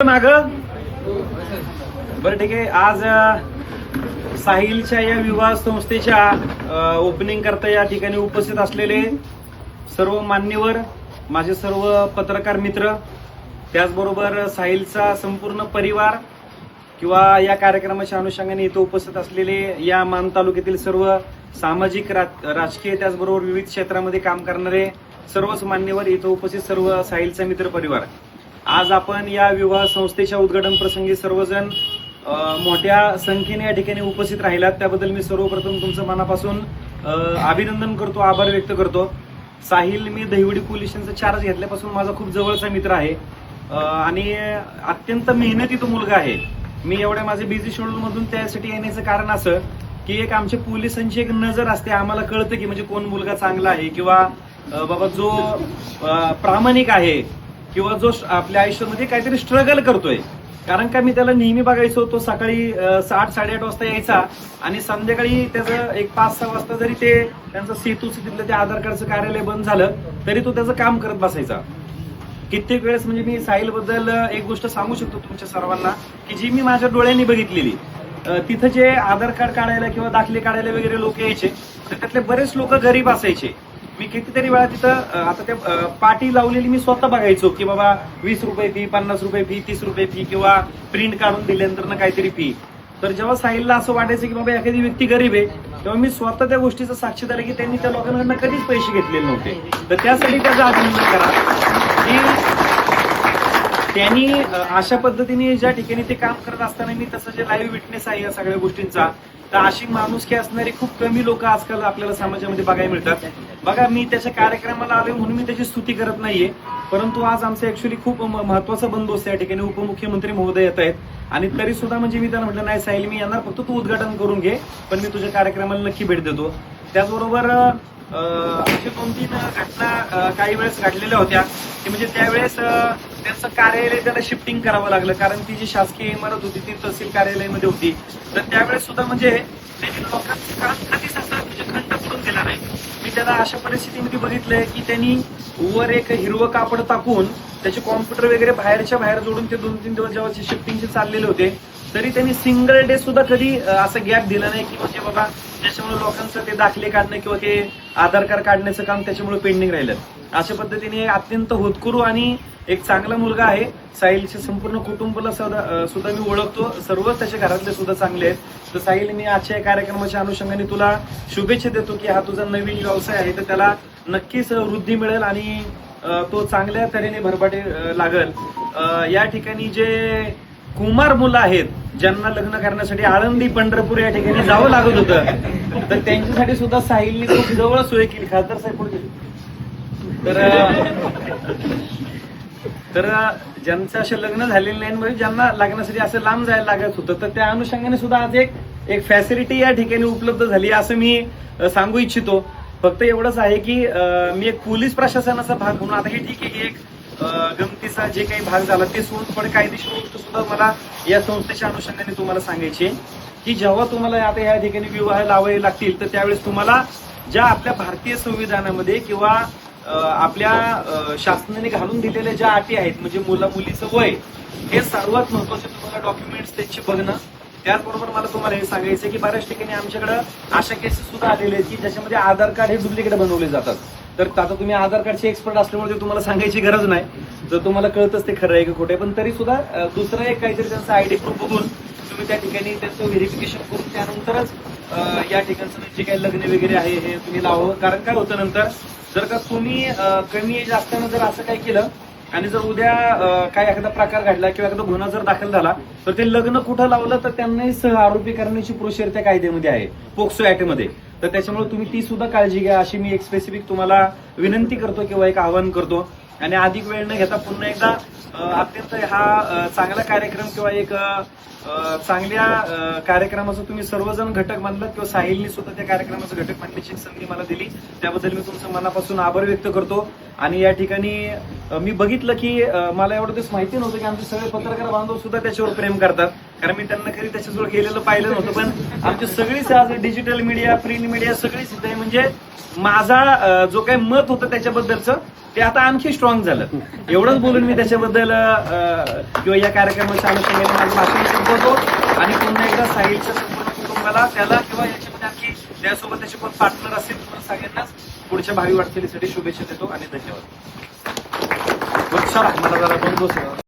माग? बरं ठीक आहे. आज साहिलच्या या विवाह संस्थेच्या ओपनिंग करता या ठिकाणी उपस्थित असलेले सर्व मान्यवर माझे सर्व पत्रकार मित्र त्याचबरोबर साहिलचा संपूर्ण परिवार किंवा या कार्यक्रमाच्या अनुषंगाने इथं उपस्थित असलेले या मान तालुक्यातील सर्व सामाजिक राजकीय त्याचबरोबर विविध क्षेत्रामध्ये काम करणारे सर्वच मान्यवर इथं उपस्थित सर्व साहिलचा मित्र परिवार आज आपण या विवाह संस्थेच्या उद्घाटन प्रसंगी सर्वजण मोठ्या संख्येने या ठिकाणी उपस्थित राहिलात. त्याबद्दल मी सर्वप्रथम तुमचं मनापासून अभिनंदन करतो आभार व्यक्त करतो. साहिल मी दहिवडी पोलिशनचा चार्ज घेतल्यापासून माझा खूप जवळचा मित्र आहे. आणि अत्यंत मेहनती तो मुलगा आहे. मी एवढ्या माझे बिझी शेड्यूल मधून त्यासाठी येण्याचं कारण असं की एक आमच्या पोलिसांची एक नजर असते. आम्हाला कळतं की म्हणजे कोण मुलगा चांगला आहे किंवा बाबा जो प्रामाणिक आहे किंवा जो आपल्या आयुष्यामध्ये काहीतरी स्ट्रगल करतोय. कारण का मी त्याला नेहमी बघायचो तो सकाळी आठ साडेआठ वाजता यायचा आणि संध्याकाळी त्याचं एक पाच सहा वाजता जरी ते त्यांचं सेतूच तिथलं ते आधार कार्डचं कार्यालय बंद झालं तरी तो त्याचं काम करत बसायचा. कित्येक वेळेस म्हणजे मी साहिलबद्दल एक गोष्ट सांगू शकतो तुमच्या सर्वांना की जी मी माझ्या डोळ्यांनी बघितलेली. तिथं जे आधार कार्ड काढायला किंवा दाखले काढायला वगैरे लोक यायचे तर त्यातले बरेच लोक गरीब असायचे. मी कितीतरी वेळा तिथं आता त्या पाटी लावलेली मी स्वतः बघायचो की बाबा वीस रुपये फी पन्नास रुपये फी तीस रुपये फी किंवा प्रिंट काढून दिल्यानंतर ना काहीतरी फी तर जेव्हा साहिलला असं वाटायचं की बाबा एखादी व्यक्ती गरीब आहे तेव्हा मी स्वतः त्या गोष्टीचा साक्षीदार आहे की त्यांनी त्या लोकांकडनं कधीच पैसे घेतलेले नव्हते. तर त्यासाठी त्याचं अभिनंदन करा. की त्यांनी अशा पद्धतीने ज्या ठिकाणी ते काम करत असताना मी तसं जे लाईव्ह विटनेस आहे या सगळ्या गोष्टींचा तर अशी माणुसकी असणारी खूप कमी लोक आजकाल आपल्याला समाजामध्ये बघायला मिळतात. बघा मी त्याच्या कार्यक्रमाला आलोय म्हणून मी त्याची स्तुती करत नाहीये परंतु आज आमचा ऍक्च्युली खूप महत्त्वाचा बंदोबस्त या ठिकाणी उपमुख्यमंत्री महोदय येत आहेत. आणि तरी सुद्धा म्हणजे मी त्यांना म्हटलं नाही साहिल मी येणार फक्त तू उद्घाटन करून घे पण मी तुझ्या कार्यक्रमाला नक्की भेट देतो. त्याचबरोबर अं, अशी दोन तीन घटना काही वेळेस घडलेल्या होत्या. की म्हणजे त्यावेळेस त्याचं त्यांचं कार्यालय त्याला शिफ्टिंग करावं लागलं. कारण ती जी शासकीय इमारत होती ती तहसील कार्यालयामध्ये होती. तर त्यावेळेस सुद्धा म्हणजे त्यांनी लोकांचं कधीच म्हणजे खंड पडून दिला नाही. मी त्याला अशा परिस्थितीमध्ये बघितलंय की त्यांनी वर एक हिरवं कापड टाकून त्याचे कॉम्प्युटर वगैरे बाहेरच्या बाहेर जोडून ते दोन तीन दिवस जेव्हा शिफ्टिंगचे चाललेले होते तरी त्यांनी सिंगल डे सुद्धा कधी असं गॅप दिला नाही की म्हणजे बाबा त्याच्यामुळे लोकांचं ते दाखले काढणं किंवा ते आधार कार्ड काढण्याचं काम त्याच्यामुळे पेंडिंग राहिलं. अशा पद्धतीने अत्यंत होतकरू आणि एक चांगला मुलगा आहे. साहिलच्या संपूर्ण कुटुंबाला सुद्धा मी ओळखतो. सर्व त्याच्या घरातले सुद्धा चांगले आहेत. तर साहिल मी आजच्या या कार्यक्रमाच्या अनुषंगाने तुला शुभेच्छा देतो की हा तुझा नवीन व्यवसाय आहे तर त्याला नक्कीच वृद्धी मिळेल आणि तो चांगल्या तऱ्हेने भरभाटे लागल. या ठिकाणी जे कुमार मुलं आहेत ज्यांना लग्न करण्यासाठी आळंदी पंढरपूर या ठिकाणी जावं लागत होतं तर त्यांच्यासाठी सुद्धा साहिलनी खूप जवळ सोय केली. खासदार साहेब पुढे तर तर ज्यांचं असे लग्न झालेले नाही म्हणजे ज्यांना लग्नासाठी असं लांब जायला लागत होतं तर त्या अनुषंगाने सुद्धा आज एक एक फॅसिलिटी या ठिकाणी उपलब्ध झाली असं मी सांगू इच्छितो. फक्त एवढंच आहे की मी एक पोलीस प्रशासनाचा भाग म्हणून आता हे ठीक आहे एक गमतीचा जे काही भाग झाला ते सोडून पण कायदेशीर गोष्ट सुद्धा मला या संस्थेच्या अनुषंगाने तुम्हाला सांगायची की जेव्हा तुम्हाला आता या ठिकाणी विवाह लावावे लागतील तर त्यावेळेस तुम्हाला ज्या आपल्या भारतीय संविधानामध्ये किंवा आपल्या शासनाने घालून दिलेल्या ज्या अटी आहेत म्हणजे मुला मुलीचं वय हे सर्वात महत्त्वाचे तुम्हाला डॉक्युमेंट्स त्यांची बघणं. त्याचबरोबर मला तुम्हाला हे सांगायचं की बऱ्याच ठिकाणी आमच्याकडे अशा केसेस सुद्धा आलेले आहेत की ज्याच्यामध्ये आधार कार्ड हे डुप्लिकेट बनवले जातात. तर आता तुम्ही आधार कार्डचे एक्सपर्ट असल्यामुळे ते तुम्हाला सांगायची गरज नाही. जर तुम्हाला कळतच ते खरं आहे की खोटं आहे पण तरी सुद्धा दुसरा दुसरं एक काहीतरी त्यांचा आयडी प्रूफ बघून तुम्ही त्या ठिकाणी त्याचं व्हेरिफिकेशन करून त्यानंतरच या ठिकाणचं म्हणजे जे काही लग्न वगैरे आहे हे तुम्ही लावावं. कारण काय होतं नंतर जर का तुम्ही कमी एज असताना जर असं काय केलं आणि जर उद्या काय एखादा प्रकार घडला किंवा एखादा गुन्हा जर दाखल झाला तर ते लग्न कुठं लावलं तर त्यांनाही सह आरोपी करण्याची प्रोसिजर त्या कायद्यामध्ये आहे पोक्सो ऍक्टमध्ये तर त्याच्यामुळे तुम्ही ती सुद्धा काळजी घ्या अशी मी एक स्पेसिफिक तुम्हाला विनंती करतो किंवा एक आवाहन करतो. आणि अधिक वेळ न घेता पुन्हा एकदा अत्यंत हा चांगला कार्यक्रम किंवा एक चांगल्या कार्यक्रमाचं तुम्ही सर्वजण घटक मानलात किंवा साहिलनी सुद्धा त्या कार्यक्रमाचं घटक मानण्याची संधी मला दिली. त्याबद्दल मी तुमचं मनापासून आभार व्यक्त करतो. आणि या ठिकाणी मी बघितलं की मला एवढं दिवस माहिती नव्हतं की आमचे सगळे पत्रकार बांधव सुद्धा त्याच्यावर प्रेम करतात. कारण मी त्यांना कधी त्याच्याजवळ गेलेलं पाहिलं नव्हतं पण आमची सगळीच आज डिजिटल मीडिया प्रिंट मीडिया सगळीच आहे. म्हणजे माझा जो काही मत होतं त्याच्याबद्दलचं ते आता आणखी स्ट्रॉंग झालं. एवढंच बोलून मी त्याच्याबद्दल किंवा या कार्यक्रमाच्या अनुषंगाने माझं भाषण संपवतो आणि पुन्हा एकदा साहिलच्या कुटुंबाला त्याला किंवा याच्यामध्ये आणखी त्यासोबत त्याचे कोण पार्टनर असेल किंवा सगळ्यांनाच पुढच्या भावी वाटचालीसाठी शुभेच्छा देतो आणि धन्यवाद. मला जरा दोन दिवस.